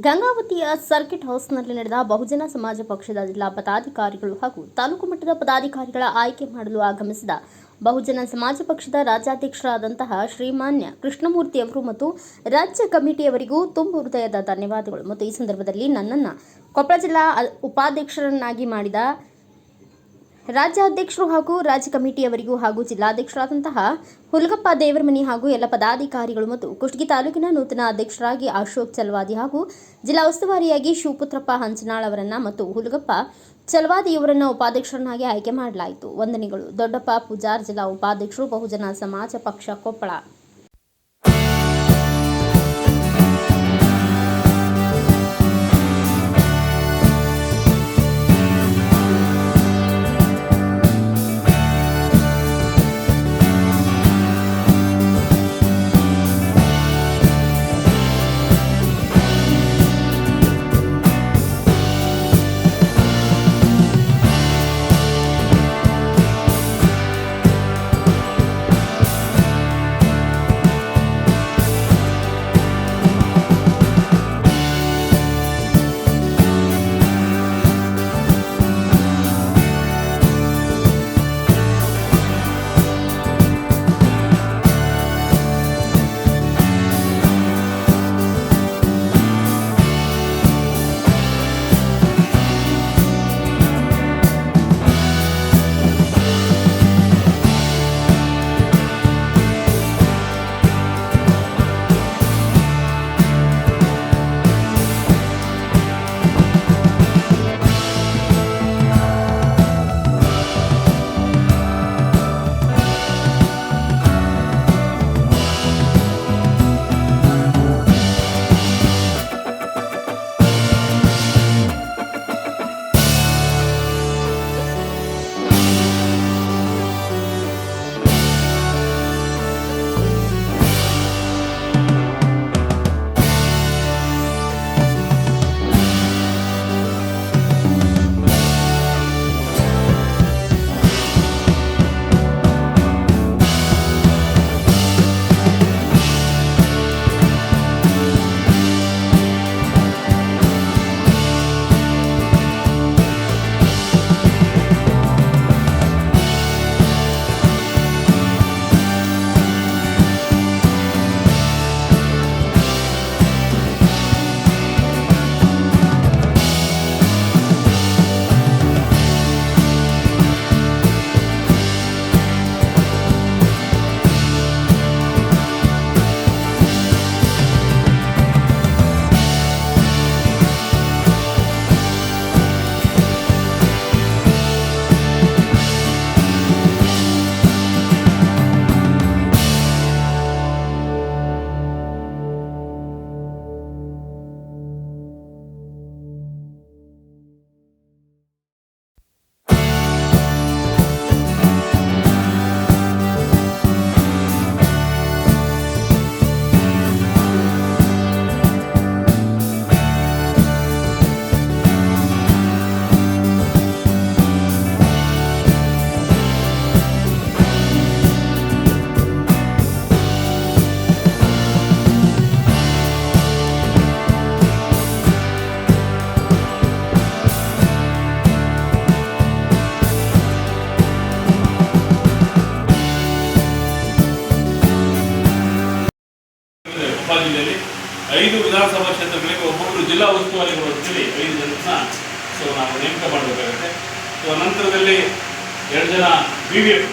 ಗಂಗಾವತಿಯ circuit ಹೌಸ್ನಲ್ಲಿ ನಡೆದ ಬಹುಜನ ಸಮಾಜ ಪಕ್ಷದ ಜಿಲ್ಲಾ ಪದಾಧಿಕಾರಿಗಳು ಹಾಗೂ ತಾಲೂಕು ಮಟ್ಟದ ಪದಾಧಿಕಾರಿಗಳ ಆಯ್ಕೆ ಮಾಡಲು ಆಗಮಿಸಿದ ಬಹುಜನ ಸಮಾಜ ಪಕ್ಷದ ರಾಜ್ಯಾಧ್ಯಕ್ಷರಾದಂತಹ ಶ್ರೀಮಾನ್ಯ ಕೃಷ್ಣಮೂರ್ತಿಯವರು ಮತ್ತು ರಾಜ್ಯ ಕಮಿಟಿಯವರಿಗೂ ತುಂಬು ಹೃದಯದ ಧನ್ಯವಾದಗಳು. ಮತ್ತು ಈ ಸಂದರ್ಭದಲ್ಲಿ ನನ್ನನ್ನು ಕೊಪ್ಪಳ ಜಿಲ್ಲಾ ಉಪಾಧ್ಯಕ್ಷರನ್ನಾಗಿ ಮಾಡಿದ ರಾಜ್ಯಾಧ್ಯಕ್ಷರು ಹಾಗೂ ರಾಜ್ಯ ಕಮಿಟಿಯವರಿಗೂ ಹಾಗೂ ಜಿಲ್ಲಾಧ್ಯಕ್ಷರಾದಂತಹ ಹುಲಗಪ್ಪ ದೇವರಮನಿ ಹಾಗೂ ಎಲ್ಲ ಪದಾಧಿಕಾರಿಗಳು ಮತ್ತು ಕುಷ್ಟಗಿ ತಾಲೂಕಿನ ನೂತನ ಅಧ್ಯಕ್ಷರಾಗಿ ಅಶೋಕ್ ಚಲವಾದಿ ಹಾಗೂ ಜಿಲ್ಲಾ ಉಸ್ತುವಾರಿಯಾಗಿ ಶಿವಪುತ್ರಪ್ಪ ಹಂಚನಾಳ್ ಅವರನ್ನ ಮತ್ತು ಹುಲಗಪ್ಪ ಚಲವಾದಿ ಇವರನ್ನ ಉಪಾಧ್ಯಕ್ಷರನ್ನಾಗಿ ಆಯ್ಕೆ ಮಾಡಲಾಯಿತು. ವಂದನೆಗಳು. ದೊಡ್ಡಪ್ಪ ಪೂಜಾರ್ ಜಿಲ್ಲಾ ಉಪಾಧ್ಯಕ್ಷರು, ಬಹುಜನ ಸಮಾಜ ಪಕ್ಷ ಕೊಪ್ಪಳ. ಉಸ್ತುವಾರಿಗಳು ಅಂತೇಳಿ ಐದು ಜನರನ್ನ ಸೊ ನಾವು ನೇಮಕ ಮಾಡಬೇಕಾಗುತ್ತೆ. ಸೊ ನಂತರದಲ್ಲಿ ಎರಡು ಜನ B V F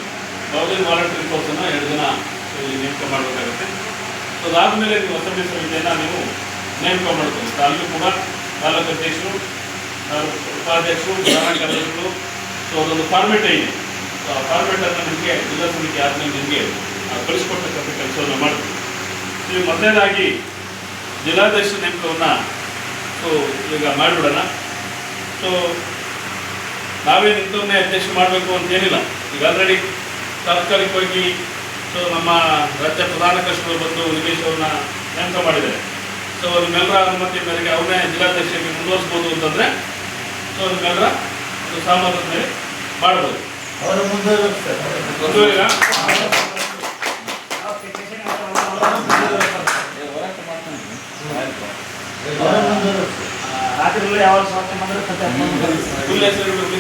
Bahujan voluntary ಕೋರ್ಸನ್ನು ಎರಡು ಜನ ನೇಮಕ ಮಾಡಬೇಕಾಗುತ್ತೆ. ಸೊ ಅದಾದಮೇಲೆ ನೀವು ಅಸೆಂಬ್ಲಿ ಸಮಿತಿಯನ್ನು ನೀವು ನೇಮಕ ಮಾಡಬೇಕು ಅಲ್ಲೂ ಕೂಡ ತಾಲೂಕು ಅಧ್ಯಕ್ಷರು ಉಪಾಧ್ಯಕ್ಷರು ಕಾರ್ಯದರ್ಶಿಗಳು ಸೊ ಅದೊಂದು ಫಾರ್ಮೆಟ್ ಇದೆ. ಸೊ ಆ ಫಾರ್ಮೆಟನ್ನು ನಿಮಗೆ ಜಿಲ್ಲಾ ಸಮಿತಿ ಆದಮೇಲೆ ನಿಮಗೆ ಕಳಿಸ್ಕೊಡ್ತಕ್ಕಂಥ ಕೆಲಸವನ್ನು ಮಾಡ್ತೀವಿ. ನೀವು ಮೊದಲನೇದಾಗಿ ಜಿಲ್ಲಾಧ್ಯಕ್ಷ ನೇಮಕವನ್ನು ಸೊ ಈಗ ಮಾಡಿಬಿಡೋಣ. ಸೊ ನಾವೇ ನಿಂತವನ್ನೇ ಅಧ್ಯಕ್ಷ ಮಾಡಬೇಕು ಅಂತ ಏನಿಲ್ಲ. ಈಗ ಆಲ್ರೆಡಿ ತಾತ್ಕಾಲಿಕವಾಗಿ ಸೊ ನಮ್ಮ ರಾಜ್ಯ ಪ್ರಧಾನ ಕರ್ತರು ಬಂದು ನಿಮೇಶ್ ಅವ್ರನ್ನ ನೇಮಕ ಮಾಡಿದ್ದಾರೆ. ಸೊ ನಿಮ್ಮೆಲ್ಲರ ಅನುಮತಿ ಮೇರೆಗೆ ಅವನೇ ಜಿಲ್ಲಾಧ್ಯಕ್ಷರಿಗೆ ಮುಂದುವರಿಸ್ಬೋದು ಅಂತಂದರೆ ಸೊ ನಿಮ್ಮೆಲ್ಲರ ಒಂದು ಸಹಮತದ ಮೇಲೆ ಮಾಡ್ಬೋದು. ಅವರ ಮುಂದೆ ಮುಂದುವರಿಗ ರಾತ್ರಿ ಯಾವಾಗ ಸ್ವಾರ್ಥ ಮಾಡಿದ್ರೆ ಕತೆ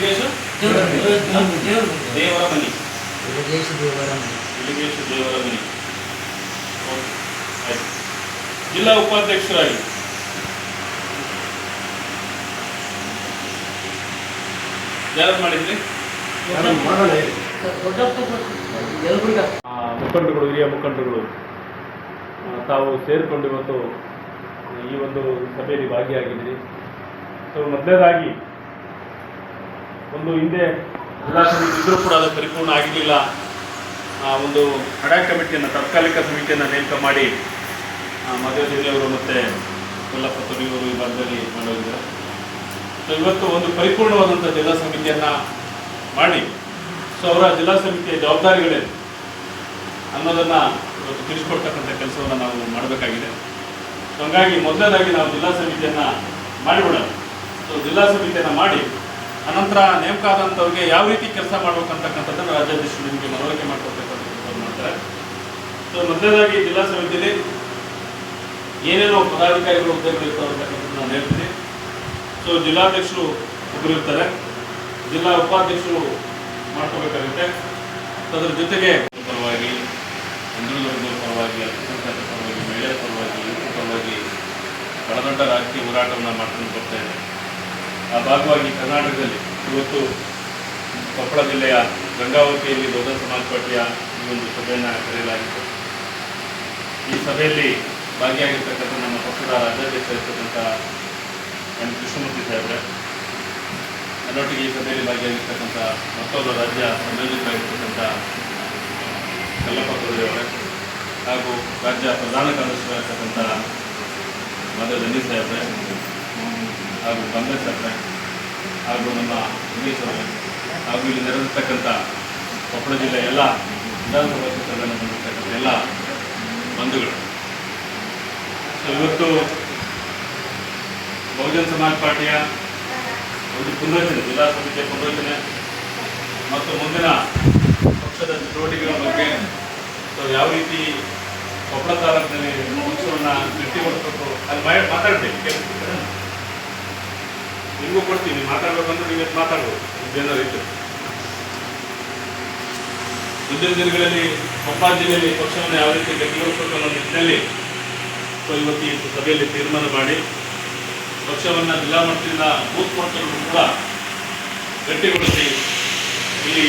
ಹೆಸರು ದೇವರ ಮನಿ. ಹುಲಿಗೇಶ್ ದೇವರ ಮನಿ. ಓಕೆ ಆಯ್ತು. ಜಿಲ್ಲಾ ಉಪಾಧ್ಯಕ್ಷರಾಗಿ. ಯಾರು ಮಾಡಿದ್ರಿ? ಮುಖಂಡರುಗಳು ಹಿರಿಯ ಮುಖಂಡಗಳು ತಾವು ಸೇರಿಕೊಂಡು ಇವತ್ತು ಈ ಒಂದು ಸಭೆಯಲ್ಲಿ ಭಾಗಿಯಾಗಿದ್ದೀರಿ. ಸೊ ಮೊದಲೇದಾಗಿ ಒಂದು ಹಿಂದೆ ಜಿಲ್ಲಾ ಸಮಿತಿ ಇದ್ರೂ ಕೂಡ ಅದು ಪರಿಪೂರ್ಣ ಆಗಿರಲಿಲ್ಲ. ಆ, ಒಂದು ಅಡಾ ಕಮಿಟಿಯನ್ನು ತಾತ್ಕಾಲಿಕ ಸಮಿತಿಯನ್ನು ನೇಮಕ ಮಾಡಿ ಮದುವೆ ಅವರು ಮತ್ತು ಕೊಲ್ಲಪ್ಪ ತುರಿಯವರು ಈ ಭಾಗದಲ್ಲಿ ಮಾಡೋದಿದ್ದಾರೆ ಸೊ ಇವತ್ತು ಒಂದು ಪರಿಪೂರ್ಣವಾದಂಥ ಜಿಲ್ಲಾ ಸಮಿತಿಯನ್ನು ಮಾಡಿ ಸೊ ಅವರ ಜಿಲ್ಲಾ ಸಮಿತಿಯ ಜವಾಬ್ದಾರಿಗಳೇನು ಅನ್ನೋದನ್ನು ಇವತ್ತು ತಿಳಿಸ್ಕೊಡ್ತಕ್ಕಂಥ ಕೆಲಸವನ್ನು ನಾವು ಮಾಡಬೇಕಾಗಿದೆ. ಸೊ ಹಂಗಾಗಿ ಮೊದಲನೇದಾಗಿ ನಾವು ಜಿಲ್ಲಾ ಸಮಿತಿಯನ್ನು ಮಾಡಿಬಿಡೋಣ. ಜಿಲ್ಲಾ ಸಮಿತಿಯನ್ನು ಮಾಡಿ, ಅನಂತರ ನೇಮಕ ಆದಂಥವ್ರಿಗೆ ಯಾವ ರೀತಿ ಕೆಲಸ ಮಾಡಬೇಕಂತಕ್ಕಂಥದ್ದನ್ನು ರಾಜ್ಯಾಧ್ಯಕ್ಷರು ನಿಮಗೆ ಮನವರಿಕೆ ಮಾಡ್ಕೊಡ್ತಕ್ಕಂಥ ಕೆಲಸವನ್ನು ಮಾಡ್ತಾರೆ. ಸೊ ಮೊದಲನೇದಾಗಿ ಜಿಲ್ಲಾ ಸಮಿತಿಯಲ್ಲಿ ಏನೇನೋ ಪದಾಧಿಕಾರಿಗಳು ಹುದ್ದೆಗಳು ಇರ್ತಾವೆ ಅಂತಕ್ಕಂಥದ್ದು ನಾನು ಹೇಳ್ತೀನಿ. ಸೊ ಜಿಲ್ಲಾಧ್ಯಕ್ಷರು ಒಬ್ಬರು ಜಿಲ್ಲಾ ಉಪಾಧ್ಯಕ್ಷರು ಮಾಡ್ಕೋಬೇಕಾಗುತ್ತೆ. ಅದರ ಜೊತೆಗೆ ಪರವಾಗಿ ಹಿಂದುಳಿದ ಪರವಾಗಿ ಅಲ್ಪಸಂಖ್ಯಾತರ ಪರವಾಗಿ, ಮಹಿಳೆಯರ ಪರವಾಗಿ ಯುವಕರ ಪರವಾಗಿ ದೊಡ್ಡ ರಾಜಕೀಯ ಹೋರಾಟವನ್ನು ಮಾಡ್ಕೊಂಡು ಬರ್ತಾ ಇದೆ ಆ ಭಾಗವಾಗಿ ಕರ್ನಾಟಕದಲ್ಲಿ ಇವತ್ತು ಕೊಪ್ಪಳ ಜಿಲ್ಲೆಯ ಗಂಗಾವತಿಯಲ್ಲಿ ದೊಡ್ಡ ಸಮಾಜ ಪಾರ್ಟಿಯ ಈ ಒಂದು ಸಭೆಯನ್ನು ಕರೆಯಲಾಗಿತ್ತು. ಈ ಸಭೆಯಲ್ಲಿ ಭಾಗಿಯಾಗಿರ್ತಕ್ಕಂಥ ನಮ್ಮ ಪಕ್ಷದ ರಾಜ್ಯಾಧ್ಯಕ್ಷರಿರ್ತಕ್ಕಂಥ ಎಂ. ಕೃಷ್ಣಮೂರ್ತಿ ಸಾಹೇಬ್ರೆ ನನ್ನೊಟ್ಟಿಗೆ ಈ ಸಭೆಯಲ್ಲಿ ಭಾಗಿಯಾಗಿರ್ತಕ್ಕಂಥ ಮತ್ತೊಬ್ಬ ರಾಜ್ಯ ಸಂಯೋಜಕರಾಗಿರ್ತಕ್ಕಂಥ ಕಲ್ಲಪ್ಪ ಅವರೇ ಹಾಗೂ ರಾಜ್ಯ ಪ್ರಧಾನ ಕಾರ್ಯದರ್ಶಿಯಾಗಿರ್ತಕ್ಕಂಥ ಮಾಧವ ದಂಡಿ ಸಾಹೇಬ್ರೆ ಹಾಗೂ ಕಾಂಗ್ರೆಸ್ ಸರ್ಕಾರ ಹಾಗೂ ನಮ್ಮ ಉಮೇಶ್ವರ ಹಾಗೂ ಇಲ್ಲಿ ನೆರೆದಿರ್ತಕ್ಕಂಥ ಕೊಪ್ಪಳ ಜಿಲ್ಲೆಯ ಎಲ್ಲ ವಿಧಾನಸಭಾ ಕ್ಷೇತ್ರಗಳನ್ನು ಹೊಂದಿರ್ತಕ್ಕಂಥ ಎಲ್ಲ ಬಂಧುಗಳು ಸೊ ಇವತ್ತು ಬಹುಜನ ಸಮಾಜ್ ಪಾರ್ಟಿಯ ಒಂದು ಪುನರ್ಚನೆ ಜಿಲ್ಲಾ ಸಮಿತಿಯ ಪುನರ್ಚನೆ ಮತ್ತು ಮುಂದಿನ ಪಕ್ಷದ ಚಟುವಟಿಕೆಗಳ ಬಗ್ಗೆ ಸೊ, ಯಾವ ರೀತಿ ಕೊಪ್ಪಳ ತಾಲೂಕಿನಲ್ಲಿ ಪಕ್ಷವನ್ನು ಗಟ್ಟಿಗೊಳಿಸಬೇಕು ಅಲ್ಲಿ ಮಾತಾಡ್ಬೇಕು? ನಿಮಗೂ ಕೊಡ್ತೀನಿ, ಮಾತಾಡ್ಬೇಕಂದ್ರೆ ನೀವು ಮಾತಾಡ್ಬೋದು? ನಿಮ್ದೇನಾದ್ರು ಇತ್ತು ಮುಂದಿನ ದಿನಗಳಲ್ಲಿ ಕೊಪ್ಪ ಜಿಲ್ಲೆಯಲ್ಲಿ ಪಕ್ಷವನ್ನು ಯಾವ ರೀತಿ ಗಟ್ಟಿಗೊಳಿಸಬೇಕು ಅನ್ನೋ ನಿಟ್ಟಿನಲ್ಲಿ ಇವತ್ತು ಈ ಸಭೆಯಲ್ಲಿ ತೀರ್ಮಾನ ಮಾಡಿ, ಪಕ್ಷವನ್ನು ಜಿಲ್ಲಾ ಮಟ್ಟದಿಂದ ಬೂತ್ ಮಟ್ಟವನ್ನು ಕೂಡ ಗಟ್ಟಿಗೊಳಿಸಿ, ಇಲ್ಲಿ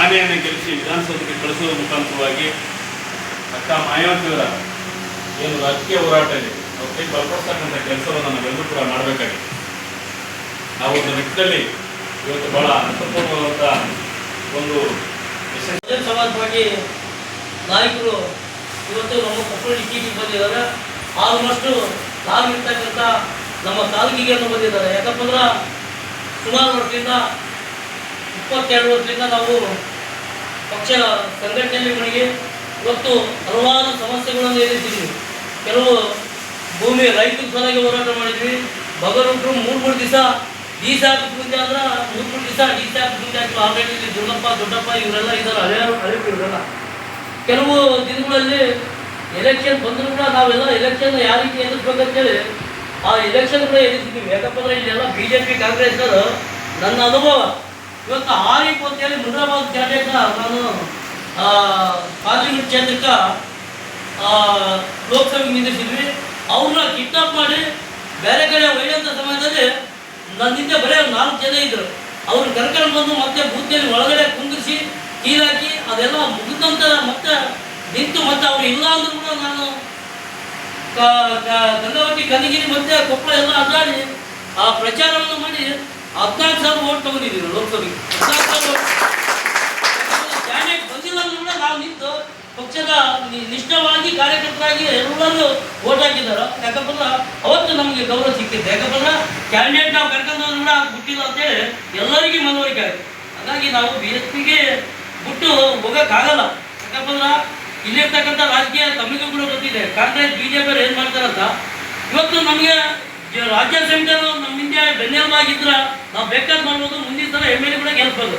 ಆನೆಯನ್ನು ಗೆಲ್ಲಿಸಿ ವಿಧಾನಸೌಧಕ್ಕೆ ಕಳಿಸುವ ಮುಖಾಂತರವಾಗಿ ಅಕ್ಕ ಮಾಯಾವತಿಯವರ ಏನು ರಾಜಕೀಯ ಹೋರಾಟ ಇದೆ, ಅವ್ರ ಕೈ ಬಲಪಡಿಸ್ತಕ್ಕಂಥ ಕೆಲಸವನ್ನು ನಾವೆಲ್ಲರೂ ಕೂಡ ಮಾಡಬೇಕಾಗಿದೆ. ಆ ಒಂದು ನಿಟ್ಟಿನಲ್ಲಿ ಇವತ್ತು ಬಹಳ ಅರ್ಥಪೂರ್ಣವಾದಂಥ ಒಂದು ಬಹುಜನ ನಾಯಕರು ಇವತ್ತು ನಮ್ಮ ಕೊಪ್ಪಳ ಡಿಸ್ಟಿಕ್ಕಿಗೆ ಬಂದಿದ್ದಾರೆ. ಆಲ್ಮೋಸ್ಟು ನಾವಿರ್ತಕ್ಕಂಥ ನಮ್ಮ ತಾಲೂಕಿಗೆ ಬಂದಿದ್ದಾರೆ. ಯಾಕಪ್ಪ ಅಂದ್ರೆ ಸುಮಾರು ವರ್ಷದಿಂದ ಇಪ್ಪತ್ತೆರಡು ವರ್ಷದಿಂದ ನಾವು ಪಕ್ಷ ಸಂಘಟನೆಯಲ್ಲಿ ಮನೆಗೆ ಇವತ್ತು ಹಲವಾರು ಸಮಸ್ಯೆಗಳನ್ನು ಎದುರಿಸಿದ್ವಿ. ಕೆಲವು ಭೂಮಿ ರೈತರ ಸಲಹೆ ಹೋರಾಟ ಮಾಡಿದ್ವಿ. ಭಗವಂತರು ಮೂರು ಮೂರು ದಿವಸ ಡಿ ಸಾಕು ಪೂಜೆ ಆದ್ರೆ ಮೂರು ಮೂರು ದಿವಸ ಡಿ ಸಾಪ್ ಮುಂದೆ ಆಯ್ತು ಆಲ್ರೆಡಿ ಇಲ್ಲಿ ದುರ್ಗಪ್ಪ, ದೊಡ್ಡಪ್ಪ ಇವರೆಲ್ಲ ಇದ್ದಾರೆ. ಹಳೆಯ ಹಳೆ ಇವರೆಲ್ಲ ಕೆಲವು ದಿನಗಳಲ್ಲಿ ಎಲೆಕ್ಷನ್ ಬಂದರೂ ಕೂಡ ನಾವೆಲ್ಲ ಎಲೆಕ್ಷನ್ ಯಾವ ರೀತಿ ಎದುರಿಸ್ಬೇಕಂತೇಳಿ ಆ ಎಲೆಕ್ಷನ್ ಕೂಡ ಎದುರಿಸಿದ್ದೀವಿ ಯಾಕಪ್ಪ ಅಂದ್ರೆ ಇಲ್ಲೆಲ್ಲ ಬಿ ಜೆ ಪಿ ಕಾಂಗ್ರೆಸ್ನವರು ನನ್ನ ಅನುಭವ. ಇವತ್ತು ಆರಿ ಅಂತೇಳಿ ಮುನ್ರಾಬಾದ್ ಕ್ಯಾಂಡಿಡೇಟ್ನ ನಾನು ಪಾರ್ಲಿಮೆಂಟ್ ಕ್ಷೇತ್ರಕ್ಕೆ ಲೋಕಸಭೆಗೆ ನಿಂದಿಸಿದ್ವಿ ಅವ್ರನ್ನ ಕಿಡ್ನಾಪ್ ಮಾಡಿ ಬೇರೆ ಕಡೆ ಒಯ್ಯುವಂಥ ಸಮಯದಲ್ಲಿ ನನ್ನ ಹಿಂದೆ ಬರೀ ನಾಲ್ಕು ಜನ ಇದ್ರು. ಅವ್ರು ಕರ್ಕೊಂಡು ಬಂದು ಮತ್ತೆ ಬೂತಿಯಲ್ಲಿ ಒಳಗಡೆ ಕುಂದಿರಿಸಿ, ಕೀಲಾಕಿ, ಅದೆಲ್ಲ ಮುಗಿದಂತ ಮತ್ತೆ ನಿಂತು ಮತ್ತೆ ಅವ್ರು ಇಲ್ಲ ಅಂದ್ರೂ ಕೂಡ ನಾನು ಗಂಗಾವತಿ, ಕನಗಿರಿ ಮತ್ತೆ ಕೊಪ್ಪಳ ಎಲ್ಲ ಅಡ್ಡಾಡಿ ಆ ಪ್ರಚಾರವನ್ನು ಮಾಡಿ ಹದಿನಾಲ್ಕು ಸಾವಿರ ಓಟ್ ತಗೊಂಡಿದ್ದೀವಿ ಲೋಕಸಭೆಗೆ. ಹದಿನಾಲ್ಕು ಸಾವಿರ ಬಂದಿಲ್ಲ ಅಂದ್ರೂ ಕೂಡ ನಾವು ನಿಂತು ಪಕ್ಷದ ನಿಷ್ಠವಾಗಿ ಕಾರ್ಯಕರ್ತರಾಗಿ ಎಲ್ಲರೂ ಓಟ್ ಹಾಕಿದ್ದಾರೆ. ಯಾಕಪ್ಪಲ್ಲ ಅವತ್ತು ನಮಗೆ ಗೌರವ ಸಿಕ್ಕಿದೆ ಯಾಕಪ್ಪಲ್ಲ ಕ್ಯಾಂಡಿಡೇಟ್ ನಾವು ಕರ್ಕೊಂಡು ಹೋದ್ರು ಕೂಡ ಬಿಟ್ಟಿಲ್ಲ ಅಂತೇಳಿ ಎಲ್ಲರಿಗೂ ಮನವರಿಕೆ ಆಗಿದೆ ಹಾಗಾಗಿ ನಾವು ಬಿ ಎಸ್ ಪಿಗೆ ಬಿಟ್ಟು ಹೋಗೋಕ್ಕಾಗಲ್ಲ. ಯಾಕಪ್ಪಲ್ಲ ಇಲ್ಲಿರ್ತಕ್ಕಂಥ ರಾಜಕೀಯ ತಮಗೂ ಕೂಡ ಗೊತ್ತಿದೆ. ಕಾಂಗ್ರೆಸ್ ಬಿ ಜೆ ಪಿ ಏನು ಮಾಡ್ತಾರಂತ ಇವತ್ತು ನಮಗೆ ರಾಜ್ಯ ಸಮಿತಿಯವರು ನಮ್ಮ ಹಿಂದೆ ಬೆನ್ನೆಲುಬಾಗಿದ್ರೆ ನಾವು ಬೇಕಾದ್ ಮಾಡ್ಬೋದು, ಮುಂದಿನ ಸಲ ಎಂ ಎಲ್ ಎ ಕೂಡ ಗೆಲ್ಸ್ಬೋದು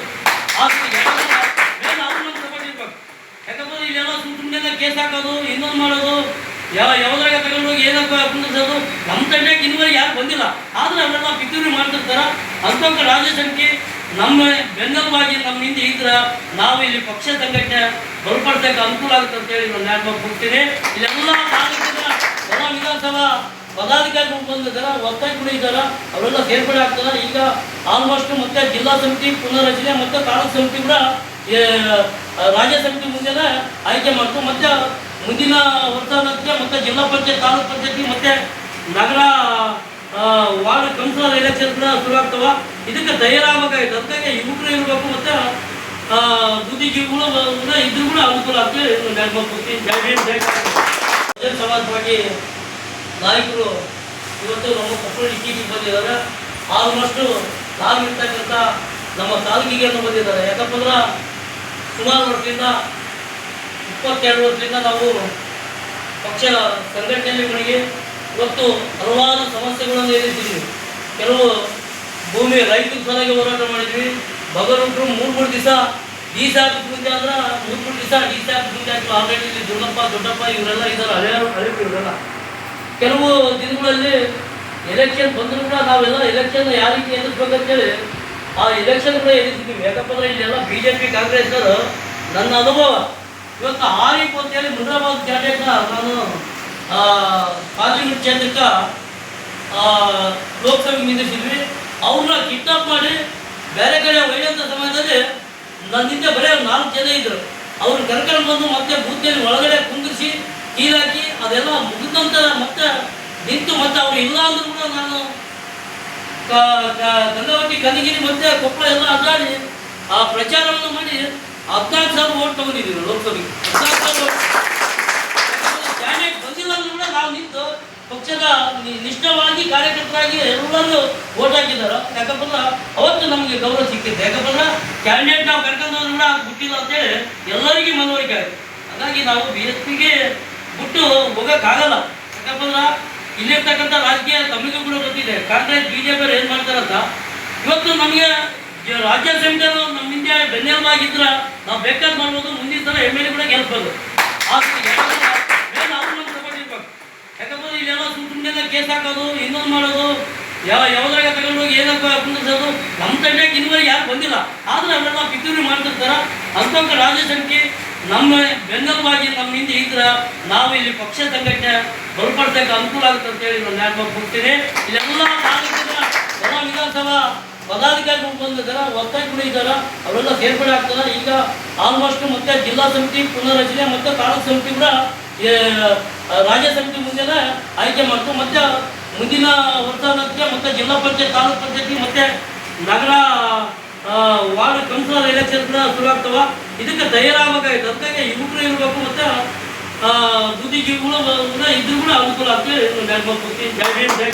ಆದ್ರೆ ಯಾಕಂದ್ರೆ ಮೇಲೆ ಅವ್ರು ನಮ್ಗೆ ಸಪೋರ್ಟ್ ಇರ್ಬೇಕು ಯಾಕಂದ್ರೆ ಇಲ್ಲೆಲ್ಲ ಸುಮ್ಮನೆ ಕೇಸ್ ಹಾಕೋದು, ಇನ್ನೊಂದು ಮಾಡೋದು ಯಾವ ಯಾವ್ದ್ರಾಗ ತಗೊಂಡೋಗಿ ಏನಪ್ಪ ಕುಂದಿಸೋದು ನಮ್ಮ ತಂಡಕ್ಕೆ ಇನ್ನೂ ಯಾರು ಬಂದಿಲ್ಲ. ಆದ್ರೆ ಅವರೆಲ್ಲ ಪಿತೂರಿ ಮಾಡ್ತಿರ್ತಾರ. ಅಂತಂಕ ರಾಜಸಂಖ್ಯೆ ನಮ್ಮ ಬೆನ್ನೆಲುಬಾಗಿ ನಮ್ಮ ಹಿಂದೆ ಇದ್ರ ನಾವು ಇಲ್ಲಿ ಪಕ್ಷ ಸಂಘಟನೆ ಬಲಪಡ್ಸಕ್ಕೆ ಅನುಕೂಲ ಆಗುತ್ತೆ ಅಂತ ಹೇಳಿ ನಾನು ಜ್ಞಾಪಕ ಹೋಗ್ತೀನಿ ಇಲ್ಲೆಲ್ಲ ಎಲ್ಲ ವಿಧಾನಸಭಾ ಪದಾಧಿಕಾರಿಗಳು ಬಂದಿದ್ದಾರೆ ಒತ್ತಾಯ ಕೂಡ ಇದ್ದಾರೆ ಅವರೆಲ್ಲ ಸೇರ್ಪಡೆ ಆಗ್ತಾರೆ. ಈಗ ಆಲ್ಮೋಸ್ಟ್ ಮತ್ತೆ ಜಿಲ್ಲಾ ಸಮಿತಿ, ಪುನರ್ರಚನೆ ಮತ್ತೆ ತಾಲೂಕು ಸಮಿತಿ ಕೂಡ ರಾಜ್ಯ ಸಮಿತಿ ಮುಂದೆನ ಆಯ್ಕೆ ಮಾಡ್ತು. ಮತ್ತೆ ಮುಂದಿನ ವರ್ಷಕ್ಕೆ ಮತ್ತೆ ಜಿಲ್ಲಾ ಪಂಚಾಯತ್, ತಾಲೂಕು ಪಂಚಾಯತಿ ಮತ್ತೆ ನಗರ ವಾರ್ಡ್ ಕೌನ್ಸಿಲರ್ ಎಲೆಕ್ಷನ್ ಕೂಡ ಆಗ್ತವ ಇದಕ್ಕೆ ತಯಾರಾಗಬೇಕಾಯ್ತು ಅದಕ್ಕೆ ಯುವಕರು ಇರಬೇಕು ಮತ್ತೆ ಬುದ್ಧಿಜೀವಿಗಳು ಇದ್ರು ಕೂಡ ಅನುಕೂಲ ಆಗ್ತದೆ. ಸಮಾಜವಾಗಿ ನಾಯಕರು ಇವತ್ತು ನಮ್ಮ ಕೊಪ್ಪಳ ಡಿಸ್ಟಿಕ್ಕಿಗೆ ಬಂದಿದ್ದಾರೆ. ಆಲ್ಮೋಸ್ಟು ನಾವಿರ್ತಕ್ಕಂಥ ನಮ್ಮ ತಾಲೂಕಿಗೆ ಬಂದಿದ್ದಾರೆ. ಯಾಕಪ್ಪ ಅಂದ್ರೆ ಸುಮಾರು ವರ್ಷದಿಂದ, ಇಪ್ಪತ್ತೆರಡು ವರ್ಷದಿಂದ ನಾವು ಪಕ್ಷ ಸಂಘಟನೆಯಲ್ಲಿ ಮನೆಗೆ ಇವತ್ತು ಹಲವಾರು ಸಮಸ್ಯೆಗಳನ್ನು ಎದುರಿಸಿದ್ವಿ. ಕೆಲವು ಭೂಮಿ ರೈತರ ಸಲಗೆ ಹೋರಾಟ ಮಾಡಿದ್ವಿ. ಬಗರೊಬ್ಬರು ಮೂರು ಮೂರು ದಿವಸ ಈ ಸಾಕು ಪೂಜೆ ಆದ್ರೆ ಮೂರು ಮೂರು ದಿವಸ ಈ ಸಾಕು ಪೂಜೆ ಹಾಕಿ ಆಲ್ರೆಡಿ ದುರ್ಗಪ್ಪ, ದೊಡ್ಡಪ್ಪ ಇವರೆಲ್ಲ ಇದ್ದಾರೆ ಹಳೆಯ ಹಳೆ ಇವರೆಲ್ಲ ಕೆಲವು ದಿನಗಳಲ್ಲಿ ಎಲೆಕ್ಷನ್ ಬಂದರೂ ಕೂಡ ನಾವೆಲ್ಲ ಎಲೆಕ್ಷನ್ ಯಾವ ರೀತಿ ಎದುರಿಸ್ಬೇಕಂತೇಳಿ ಆ ಎಲೆಕ್ಷನ್ ಕೂಡ ಎದುರಿಸಿದ್ದೀವಿ ಯಾಕಪ್ಪ ಅಂದ್ರೆ ಇಲ್ಲೆಲ್ಲ ಬಿ ಜೆ ಪಿ ಕಾಂಗ್ರೆಸ್ನವರು ನನ್ನ ಅನುಭವ. ಇವತ್ತು ಆರಿಫ್ ಅಂತೇಳಿ ಮುನ್ರಾಬಾದ್ ಕ್ಯಾಂಡಿಡೇಟ್ನ ನಾನು ಪಾರ್ಲಿಮೆಂಟ್ ಕ್ಷೇತ್ರಕ್ಕೆ ಲೋಕಸಭೆಗೆ ನಿಂದಿಸಿದ್ವಿ. ಅವ್ರನ್ನ ಕಿಡ್ನಾಪ್ ಮಾಡಿ ಬೇರೆ ಕಡೆ ಒಯ್ಯಂಥ ಸಮಯದಲ್ಲಿ ನನ್ನಿಂದ ಬರೀ ನಾಲ್ಕು ಜನ ಇದ್ರು. ಅವ್ರನ್ನ ಕರ್ಕೊಂಡು ಬಂದು ಮತ್ತೆ ಬೂತಿಯಲ್ಲಿ ಒಳಗಡೆ ಕುಂದಿರಿಸಿ ಕೀಲಾಕಿ ಅದೆಲ್ಲ ಮುಗಿದಂತ ಮತ್ತೆ ನಿಂತು ಮತ್ತೆ ಅವ್ರು ಇಲ್ಲ ಅಂದ್ರೂ ಕೂಡ ನಾನು ಗಂಗಾವತಿ, ಕನಗಿರಿ ಮತ್ತೆ ಕೊಪ್ಪಳ ಎಲ್ಲ ಅದಾಡಿ ಆ ಪ್ರಚಾರವನ್ನು ಮಾಡಿ ಹದಿನಾಲ್ಕು ಸಾವಿರ ಓಟ್ ತಗೊಂಡಿದ್ದೀವಿ ಲೋಕಸಭೆಗೆ. ಬಂದಿಲ್ಲ ಕೂಡ ನಾವು ನಿಂತು ಪಕ್ಷದ ನಿಷ್ಠವಾಗಿ ಕಾರ್ಯಕರ್ತರಾಗಿ ಎಲ್ಲರೂ ಓಟ್ ಹಾಕಿದ್ದಾರೆ. ಯಾಕಪ್ಪಲ್ಲ ಅವತ್ತು ನಮಗೆ ಗೌರವ ಸಿಕ್ಕಿದ್ದೆ ಯಾಕಪ್ಪಲ್ಲ ಕ್ಯಾಂಡಿಡೇಟ್ ನಾವು ಕರ್ಕೊಂಡು ಕೂಡ ಬಿಟ್ಟಿಲ್ಲ ಅಂತೇಳಿ ಎಲ್ಲರಿಗೂ ಮನವರಿಕೆ ಆಗಿದೆ ಹಾಗಾಗಿ ನಾವು ಬಿ ಎಸ್ ಪಿಗೆ ಬಿಟ್ಟು ಹೋಗೋಕ್ಕಾಗಲ್ಲ. ಯಾಕಂದ್ರೆ ಇಲ್ಲಿರ್ತಕ್ಕಂಥ ರಾಜಕೀಯ ತಮಗೂ ಕೂಡ ಗೊತ್ತಿದೆ. ಕಾಂಗ್ರೆಸ್ ಬಿ ಜೆ ಪಿ ಏನು ಮಾಡ್ತಾರಂತ ಇವತ್ತು ನಮಗೆ ರಾಜ್ಯ ಸಮಿತಿಯವರು ನಮ್ಮ ಹಿಂದೆ ಬೆನ್ನೆಲುಬಾಗಿದ್ರ ನಾವು ಬೇಕಾದ್ ಮಾಡ್ಬೋದು, ಮುಂದಿನ ಸಲ ಎಂ ಎಲ್ ಎ ಕೂಡ ಗೆಲ್ಸ್ಬೋದು ಆದ್ರೆ ಯಾಕಂದ್ರೆ ಇಲ್ಲೆಲ್ಲ ಸುಮ್ಮನೆ ಕೇಸ್ ಹಾಕೋದು, ಇನ್ನೊಂದು ಮಾಡೋದು, ಯಾವ ಯಾವ್ದ್ರಾಗ ತಗೊಂಡೋಗಿ ಏನಪ್ಪ ಕುಂದಿಸೋದು ನಮ್ಮ ತಂಡಕ್ಕೆ ಇನ್ನುವರೆಗೆ ಯಾರು ಬಂದಿಲ್ಲ. ಆದ್ರೆ ಅವರೆಲ್ಲ ಪಿತೂರಿ ಮಾಡ್ತಿರ್ತಾರ. ರಾಜ್ಯ ಸಂಖ್ಯೆ ನಮ್ಮ ಬೆನ್ನೆಲುಬಾಗಿ ನಮ್ಮ ಹಿಂದೆ ಇದ್ರ ನಾವು ಇಲ್ಲಿ ಪಕ್ಷ ಸಂಘಟನೆ ಬಲಪಡ್ಸಕ್ಕೆ ಅನುಕೂಲ ಆಗುತ್ತೆ ಅಂತ ಹೇಳಿ ನಾನು ಯಾಕೆ ಹೋಗ್ತೀನಿ ಇಲ್ಲೆಲ್ಲ ತಾಲೂಕಿನ ಜನ ವಿಧಾನಸಭಾ ಬಂದಿದ್ದಾರೆ ಒತ್ತಾಯ ಕೂಡ ಇದ್ದಾರೆ, ಅವರೆಲ್ಲ ಸೇರ್ಪಡೆ ಆಗ್ತಾರೆ. ಈಗ ಆಲ್ಮೋಸ್ಟ್ ಮತ್ತೆ ಜಿಲ್ಲಾ ಸಮಿತಿ, ಪುನರ್ರಚನೆ ಮತ್ತೆ ತಾಲೂಕು ಸಮಿತಿ ಕೂಡ ರಾಜ್ಯ ಸಮಿತಿ ಮುಂದೆನೆ ಆಯ್ಕೆ ಮಾಡ್ತು. ಮತ್ತೆ ಮುಂದಿನ ವರ್ಷಕ್ಕೆ ಮತ್ತೆ ಜಿಲ್ಲಾ ಪಂಚಾಯತ್, ತಾಲೂಕು ಪಂಚಾಯತಿ ಮತ್ತೆ ನಗರ ವಾರ್ಡ್, ಕೌನ್ಸಿಲರ್ ಎಲೆಕ್ಷನ್ ಕೂಡ ಶುರು ಆಗ್ತವ. ಇದಕ್ಕೆ ತಯಾರಾಗಬೇಕಾಗಿತ್ತು ಅದಕ್ಕೆ ಯುವಕರು ಇರಬೇಕು, ಮತ್ತೆ ಆ, ಬುದ್ಧಿಜೀವಿಗಳು ಕೂಡ ಇದ್ರು ಕೂಡ ಅನುಕೂಲ ಆಗ್ತದೆ